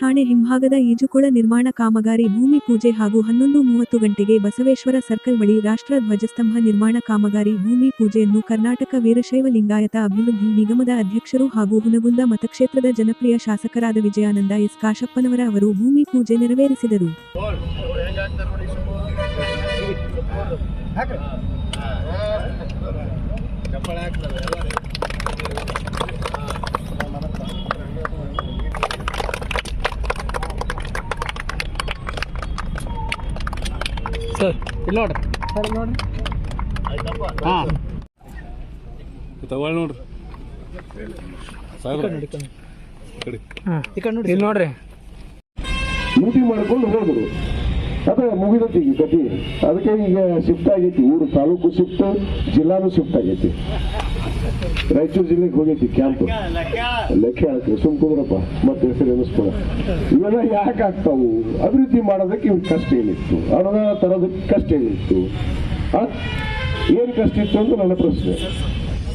ಠಾಣೆ ಹಿಂಭಾಗದ ಈಜುಕೊಳ ನಿರ್ಮಾಣ ಕಾಮಗಾರಿ ಭೂಮಿ ಪೂಜೆ ಹಾಗೂ ಹನ್ನೊಂದು ಮೂವತ್ತು ಗಂಟೆಗೆ ಬಸವೇಶ್ವರ ಸರ್ಕಲ್ ಬಳಿ ರಾಷ್ಟ್ರ ಧ್ವಜಸ್ತಂಭ ನಿರ್ಮಾಣ ಕಾಮಗಾರಿ ಭೂಮಿ ಪೂಜೆಯನ್ನು ಕರ್ನಾಟಕ ವೀರಶೈವ ಲಿಂಗಾಯತ ಅಭಿವೃದ್ಧಿ ನಿಗಮದ ಅಧ್ಯಕ್ಷರು ಹಾಗೂ ಹುನಗುಂದ ಮತಕ್ಷೇತ್ರದ ಜನಪ್ರಿಯ ಶಾಸಕರಾದ ವಿಜಯಾನಂದ ಎಸ್ ಕಾಶಪ್ಪನವರ ಅವರು ಭೂಮಿ ಪೂಜೆ ನೆರವೇರಿಸಿದರು ಇಲ್ಲಿ ನೋಡ್ರಿ ಸರ್ ನೋಡ್ರಿ ಹಾಂ. ತಗೊಳ್ಳಿ ನೋಡ್ರಿ. ಸಾಹೇಬ್ರ ಕಡೆ. ಈ ಕಡೆ ನೋಡಿ ಇಲ್ಲಿ ನೋಡ್ರಿ. ಲೂಟಿ ಮಾಡ್ಕೊಂಡು ಹೋದ್ರು ಅದ ಮುಗಿದತಿ ಈಗ ಕತಿ ಅದಕ್ಕೆ ಈಗ ಶಿಫ್ಟ್ ಆಗೈತಿ. ಊರು ತಾಲೂಕು ಶಿಫ್ಟ್ ಜಿಲ್ಲಾನು ಶಿಫ್ಟ್ ಆಗೈತಿ. ರಾಯಚೂರು ಜಿಲ್ಲೆಗೆ ಹೋಗೈತಿ, ಕ್ಯಾಂಪ್. ಲೆಕ್ಕ ಹಾಕಿ ಸುಮ್ ಕುಂದ್ರಪ್ಪ ಮತ್ತೆ ಹೆಸರು ಎನಿಸ್ಕೊಳ ಇವೆಲ್ಲ ಯಾಕೆ ಆಗ್ತಾವು? ಅಭಿವೃದ್ಧಿ ಮಾಡೋದಕ್ಕೆ ಇವ್ ಕಷ್ಟ ಏನಿತ್ತು? ಅನುದಾನ ತರೋದಕ್ಕೆ ಕಷ್ಟ ಏನಿತ್ತು? ಏನು ಕಷ್ಟ ಇತ್ತು ಅಂತ ನನ್ನ ಪ್ರಶ್ನೆ.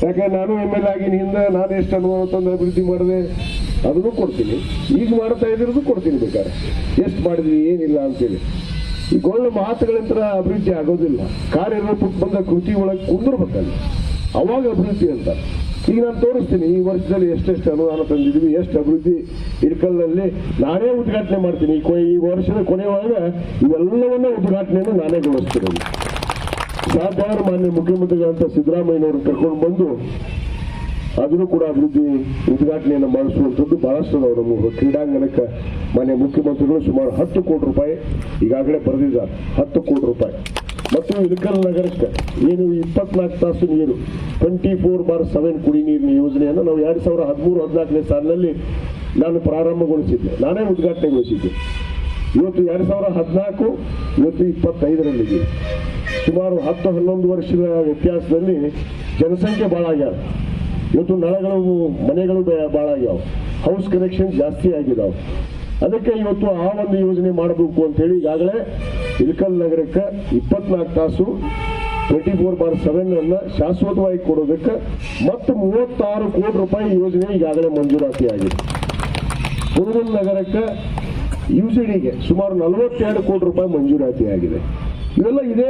ಯಾಕಂದ್ರೆ ನಾನು ಎಂ ಎಲ್ ಆಗಿನ ಹಿಂದೆ ನಾನು ಎಷ್ಟು ಅನುಭವ ತಂದು ಅಭಿವೃದ್ಧಿ ಮಾಡಿದೆ, ಅದನ್ನು ಕೊಡ್ತೀನಿ. ಈಗ ಮಾಡ್ತಾ ಇದ್ರದ್ದು ಕೊಡ್ತೀನಿ ಬೇಕಾದ್ರೆ. ಎಷ್ಟು ಮಾಡಿದ್ವಿ, ಏನಿಲ್ಲ ಅಂತೇಳಿ. ಈ ಒಳ್ಳೆ ಮಾತುಗಳಿಂದ ಅಭಿವೃದ್ಧಿ ಆಗೋದಿಲ್ಲ. ಕಾರ್ಯರೂಪಕ್ಕೆ ಬಂದ ಕೃತಿ ಒಳಗೆ ಕುಂದಿರ್ಬೇಕಲ್ಲ. ಅವಾಗ ಅಭಿವೃದ್ಧಿ ಅಂತ. ಈಗ ನಾನು ತೋರಿಸ್ತೀನಿ, ಈ ವರ್ಷದಲ್ಲಿ ಎಷ್ಟೆಷ್ಟು ಅನುದಾನ ತಂದಿದ್ದೀವಿ, ಎಷ್ಟು ಅಭಿವೃದ್ಧಿ ಇಡ್ಕಲ್ನಲ್ಲಿ ನಾನೇ ಉದ್ಘಾಟನೆ ಮಾಡ್ತೀನಿ. ಈ ವರ್ಷದ ಕೊನೆಯೊಳಗೆ ಇವೆಲ್ಲವನ್ನ ಉದ್ಘಾಟನೆಯನ್ನು ನಾನೇ ಗೊಳಿಸ್ತೀನಿ ಸಾಧಾರಣ ಮಾನ್ಯ ಮುಖ್ಯಮಂತ್ರಿಗಳಂತ ಸಿದ್ದರಾಮಯ್ಯನವರು ಕರ್ಕೊಂಡು ಬಂದು ಅದನ್ನು ಕೂಡ ಅಭಿವೃದ್ಧಿ ಉದ್ಘಾಟನೆಯನ್ನು ಮಾಡಿಸುವಂಥದ್ದು ಬಹಳಷ್ಟು ನಾವು ನಮ್ಮ ಕ್ರೀಡಾಂಗಣಕ್ಕೆ ಮಾನ್ಯ ಮುಖ್ಯಮಂತ್ರಿಗಳು ಸುಮಾರು ಹತ್ತು ಕೋಟಿ ರೂಪಾಯಿ ಈಗಾಗಲೇ ಬರೆದಿದ್ದಾರೆ. ಹತ್ತು ಕೋಟಿ ರೂಪಾಯಿ. ಮತ್ತು ಇಳಕಲ್ ನಗರಕ್ಕೆ ಏನು ಇಪ್ಪತ್ನಾಲ್ಕು ತಾಸು ನೀರು ಟ್ವೆಂಟಿ ಫೋರ್ ಬಾರ್ ಸೆವೆನ್ ಕುಡಿ ನೀರಿನ ಯೋಜನೆಯನ್ನು ನಾವು ಎರಡು ಸಾವಿರ ಹದಿಮೂರು, ಹದಿನಾಲ್ಕನೇ ಸಾಲಿನಲ್ಲಿ ನಾನು ಪ್ರಾರಂಭಗೊಳಿಸಿದ್ದೆ. ನಾನೇ ಉದ್ಘಾಟನೆಗೊಳಿಸಿದ್ದೆ. ಇವತ್ತು ಎರಡು ಸಾವಿರ ಹದಿನಾಲ್ಕು, ಇವತ್ತು ಇಪ್ಪತ್ತೈದರಲ್ಲಿದೆ. ಸುಮಾರು ಹತ್ತು, ಹನ್ನೊಂದು ವರ್ಷದ ವ್ಯತ್ಯಾಸದಲ್ಲಿ ಜನಸಂಖ್ಯೆ ಭಾಳ ಆಗ್ಯಾವ ಇವತ್ತು ನಳಗಳು, ಮನೆಗಳು ಭಾಳ ಆಗ್ಯಾವ. ಹೌಸ್ ಕನೆಕ್ಷನ್ ಜಾಸ್ತಿ ಆಗಿದಾವೆ. ಅದಕ್ಕೆ ಇವತ್ತು ಆ ಒಂದು ಯೋಜನೆ ಮಾಡಬೇಕು ಅಂತೇಳಿ ಈಗಾಗಲೇ ಇಳಕಲ್ ನಗರಕ್ಕೆ ಇಪ್ಪತ್ನಾಲ್ಕು ತಾಸು ಟ್ವೆಂಟಿ ಫೋರ್ ಬಾರ್ ಸೆವೆನ್ ಅನ್ನ ಶಾಶ್ವತವಾಗಿ ಕೊಡೋದಕ್ಕೆ ಮತ್ತು ಮೂವತ್ತಾರು ಕೋಟಿ ರೂಪಾಯಿ ಯೋಜನೆ ಈಗಾಗಲೇ ಮಂಜೂರಾತಿ ಆಗಿದೆ ಹುನಗುಂದ ನಗರಕ್ಕೆ ಯುಸಿಡಿಗೆ ಸುಮಾರು ನಲವತ್ತೆರಡು ಕೋಟಿ ರೂಪಾಯಿ ಮಂಜೂರಾತಿ ಆಗಿದೆ ಇವೆಲ್ಲ ಇದೇ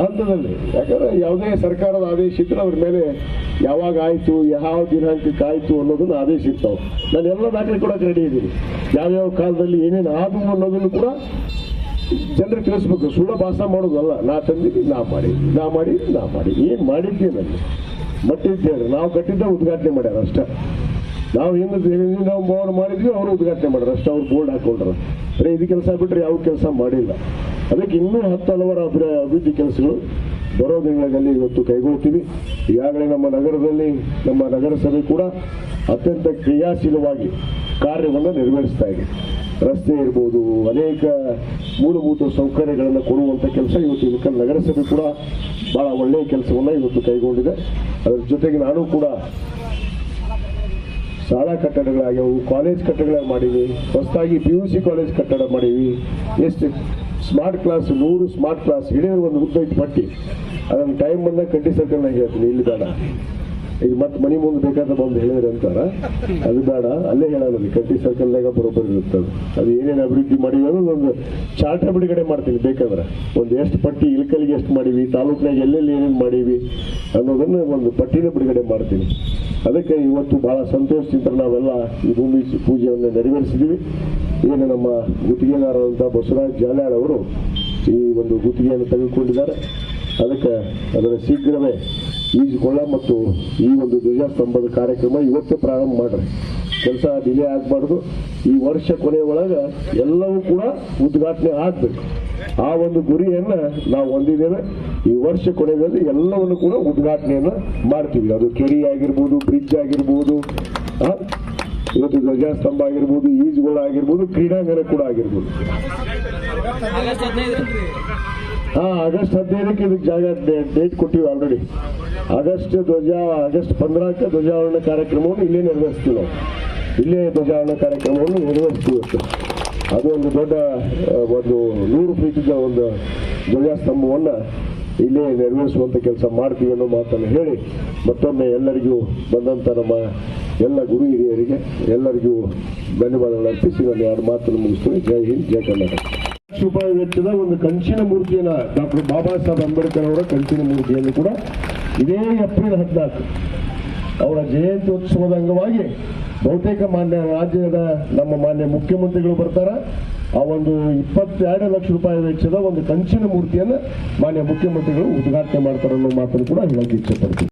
ಹಂತದಲ್ಲಿ. ಯಾಕಂದ್ರೆ ಯಾವುದೇ ಸರ್ಕಾರದ ಆದೇಶ ಇದ್ರೆ ಅವ್ರ ಮೇಲೆ ಯಾವಾಗ ಆಯ್ತು, ಯಾವ ದಿನಾಂಕಕ್ಕೆ ಆಯ್ತು ಅನ್ನೋದನ್ನ ಆದೇಶ ಇರ್ತಾವೆ. ನಾನು ಎಲ್ಲ ದಾಖಲೆ ಕೊಡಕ್ಕೆ ರೆಡಿ ಇದ್ದೀನಿ ಯಾವ್ಯಾವ ಕಾಲದಲ್ಲಿ ಏನೇನು ಆದವು ಅನ್ನೋದನ್ನು ಕೂಡ ಜನರಿಗೆ ತಿಳಿಸ್ಬೇಕು, ಸುಳ್ಳ ಭಾಷಣ ಮಾಡೋದಲ್ಲ. ನಾ ತಂದಿದ್ದು, ನಾ ಮಾಡಿ. ನಾ ಮಾಡಿ ನಾ ಮಾಡಿ. ಏನು ಮಾಡಿದ್ದೆ ನನಗೆ ಮಟ್ಟಿದ್ದೇವೆ ನಾವು ಕಟ್ಟಿದ್ದ ಉದ್ಘಾಟನೆ ಮಾಡ್ಯಾರ ಅಷ್ಟೇ. ನಾವು ಹಿಂದೆ ನಾವು ಅವ್ರು ಮಾಡಿದ್ವಿ, ಅವರು ಉದ್ಘಾಟನೆ ಮಾಡ್ಯಾರ ಅಷ್ಟೇ. ಅವ್ರು ಬೋರ್ಡ್ ಹಾಕೊಂಡ್ರ. ಬರೀ ಇದು ಕೆಲಸ ಬಿಟ್ಟರೆ ಯಾವ ಕೆಲಸ ಮಾಡಿಲ್ಲ. ಅದಕ್ಕೆ ಇನ್ನೂ ಹತ್ತು ಹಲವಾರು ಅಭಿವೃ ಅಭಿವೃದ್ಧಿ ಕೆಲಸಗಳು ಬರೋ ದಿನಗಳಲ್ಲಿ ಇವತ್ತು ಕೈಗೊಳ್ತೀವಿ. ಈಗಾಗಲೇ ನಮ್ಮ ನಗರದಲ್ಲಿ, ನಮ್ಮ ನಗರಸಭೆ ಕೂಡ ಅತ್ಯಂತ ಕ್ರಿಯಾಶೀಲವಾಗಿ ಕಾರ್ಯವನ್ನು ನಿರ್ವಹಿಸ್ತಾ ಇದೆ. ರಸ್ತೆ ಇರ್ಬೋದು, ಅನೇಕ ಮೂಲಭೂತ ಸೌಕರ್ಯಗಳನ್ನು ಕೊಡುವಂಥ ಕೆಲಸ ಇವತ್ತು ಇವತ್ತು ನಗರಸಭೆ ಕೂಡ ಬಹಳ ಒಳ್ಳೆಯ ಕೆಲಸವನ್ನು ಇವತ್ತು ಕೈಗೊಂಡಿದೆ. ಅದರ ಜೊತೆಗೆ ನಾನು ಕೂಡ ಶಾಲಾ ಕಟ್ಟಡಗಳಾಗ್ಯಾವು ಕಾಲೇಜ್ ಕಟ್ಟಡಗಳ ಮಾಡೀವಿ ಹೊಸದಾಗಿ ಪಿ ಯು ಸಿ ಕಾಲೇಜ್ ಕಟ್ಟಡ ಮಾಡೀವಿ ಎಷ್ಟು ಸ್ಮಾರ್ಟ್ ಕ್ಲಾಸ್ ನೂರು ಸ್ಮಾರ್ಟ್ ಕ್ಲಾಸ್ ಹಿಡಿಯೋದು ಒಂದು ಉದ್ದ ಪಟ್ಟಿ. ಅದನ್ನು ಟೈಮ್ ಬಂದಾಗ ಕಟ್ಟಿ ಹೇಳ್ತೀನಿ, ಇಲ್ಲಿ ಬೇಡ. ಈಗ ಮತ್ತೆ ಮನಿ ಮುಂದೆ ಬೇಕಾದ್ರೆ ಬಂದು ಹೇಳಿದ್ರೆ ಅಂತಾರ. ಅದು ಬೇಡ, ಅಲ್ಲೇ ಹೇಳೋದು ಕಟ್ಟಿ ಸರ್ಕಲ್ನಾಗ ಬರೋಬ್ಬರಿ ಇರುತ್ತೆ ಅದು. ಏನೇನು ಅಭಿವೃದ್ಧಿ ಮಾಡಿವಿ ಅನ್ನೋದು ಒಂದು ಚಾರ್ಟ್ ಬಿಡುಗಡೆ ಮಾಡ್ತೀನಿ ಬೇಕಾದ್ರೆ. ಒಂದು ಎಷ್ಟು ಪಟ್ಟಿ ಇಳಕಲಿಗೆ ಎಷ್ಟು ಮಾಡೀವಿ ತಾಲೂಕಿನಾಗ ಎಲ್ಲೆಲ್ಲಿ ಏನೇನು ಮಾಡೀವಿ ಅನ್ನೋದನ್ನು ಒಂದು ಪಟ್ಟಿನ ಬಿಡುಗಡೆ ಮಾಡ್ತೀನಿ. ಅದಕ್ಕೆ ಇವತ್ತು ಬಹಳ ಸಂತೋಷದಿಂದ ನಾವೆಲ್ಲ ಈ ಭೂಮಿ ಪೂಜೆಯನ್ನು ನೆರವೇರಿಸಿದ್ದೀವಿ ಏನು ನಮ್ಮ ಗುತ್ತಿಗೆದಾರರಂತ ಬಸವರಾಜ್ ಜಾಲ್ಯಾಳ್ ಅವರು ಈ ಒಂದು ಗುತ್ತಿಗೆಯನ್ನು ತೆಗೆದುಕೊಂಡಿದ್ದಾರೆ. ಅದಕ್ಕೆ ಅದರ ಶೀಘ್ರವೇ ಈಜುಕೊಳ್ಳ ಮತ್ತು ಈ ಒಂದು ಧ್ವಜಸ್ತಂಭದ ಕಾರ್ಯಕ್ರಮ ಇವತ್ತು ಪ್ರಾರಂಭ ಮಾಡ್ರಿ. ಕೆಲಸ ಡಿಲೇ ಆಗಬಾರ್ದು. ಈ ವರ್ಷ ಕೊನೆ ಒಳಗೆ ಎಲ್ಲವೂ ಕೂಡ ಉದ್ಘಾಟನೆ ಆಗಬೇಕು. ಆ ಒಂದು ಗುರಿಯನ್ನ ನಾವು ಹೊಂದಿದ್ದೇವೆ. ಈ ವರ್ಷ ಕೊನೆಯಲ್ಲಿ ಎಲ್ಲವನ್ನು ಕೂಡ ಉದ್ಘಾಟನೆಯನ್ನ ಮಾಡ್ತೀವಿ. ಅದು ಕೆರಿ ಆಗಿರ್ಬೋದು, ಬ್ರಿಡ್ಜ್ ಆಗಿರ್ಬೋದು ಇವತ್ತು ಧ್ವಜಸ್ತಂಭ ಆಗಿರ್ಬೋದು, ಈಜುಗಳು ಆಗಿರ್ಬೋದು, ಕ್ರೀಡಾಂಗಣ ಕೂಡ ಆಗಿರ್ಬೋದು. ಹಾ ಆಗಸ್ಟ್ ಹದಿನೈದಕ್ಕೆ ಇದಕ್ಕೆ ಜಾಗ ಡೇಟ್ ಕೊಟ್ಟಿವಿ ಆಲ್ರೆಡಿ ಆಗಸ್ಟ್ ಧ್ವಜ ಆಗಸ್ಟ್ ಪಂದ್ರಕ್ಕೆ ಧ್ವಜಾವರಣ ಕಾರ್ಯಕ್ರಮವನ್ನು ಇಲ್ಲೇ ನೆರವೇರಿಸ್ತೀವಿ ನಾವು. ಇಲ್ಲೇ ಧ್ವಜಾವರಣ ಕಾರ್ಯಕ್ರಮವನ್ನು ನೆರವೇರಿಸ್ತೀವಿ ಅದು ಒಂದು ದೊಡ್ಡ ಒಂದು ನೂರು ಫೀಟ್ ಒಂದು ಧ್ವಜಸ್ತಂಭವನ್ನು ಇಲ್ಲೇ ನೆರವೇರಿಸುವಂಥ ಕೆಲಸ ಮಾಡ್ತೀವಿ ಅನ್ನೋ ಮಾತನ್ನು ಹೇಳಿ ಮತ್ತೊಮ್ಮೆ ಎಲ್ಲರಿಗೂ ಬಂದಂಥ ನಮ್ಮ ಎಲ್ಲ ಗುರು ಹಿರಿಯರಿಗೆ ಎಲ್ಲರಿಗೂ ಧನ್ಯವಾದಗಳು ಅರ್ಪಿಸಿ. ನಾನು ಎರಡು ಮಾತನ್ನು ಮುಗಿಸ್ತೀನಿ. ಜೈ ಹಿಂದ್, ಜೈ ಕರ್ನಾಟಕ. ರೂಪಾಯಿ ವೆಚ್ಚದ ಒಂದು ಕಂಚಿನ ಮೂರ್ತಿಯನ್ನ ಡಾಕ್ಟರ್ ಬಾಬಾ ಸಾಹೇಬ್ ಅಂಬೇಡ್ಕರ್ ಅವರ ಕಂಚಿನ ಮೂರ್ತಿಯನ್ನು ಕೂಡ ಇದೇ ಏಪ್ರಿಲ್ ಹದಿನಾಲ್ಕು ಅವರ ಜಯಂತ್ಯೋತ್ಸವದ ಅಂಗವಾಗಿ ಬಹುತೇಕ ಮಾನ್ಯ ರಾಜ್ಯದ ನಮ್ಮ ಮಾನ್ಯ ಮುಖ್ಯಮಂತ್ರಿಗಳು ಬರ್ತಾರ. ಆ ಒಂದು ಇಪ್ಪತ್ತೆರಡು ಲಕ್ಷ ರೂಪಾಯಿ ವೆಚ್ಚದ ಒಂದು ಕಂಚಿನ ಮೂರ್ತಿಯನ್ನು ಮಾನ್ಯ ಮುಖ್ಯಮಂತ್ರಿಗಳು ಉದ್ಘಾಟನೆ ಮಾಡ್ತಾರೆ ಅನ್ನೋ ಮಾತನ್ನು ಕೂಡ ಹೇಳಕ್ಕೆ ಇಚ್ಛೆ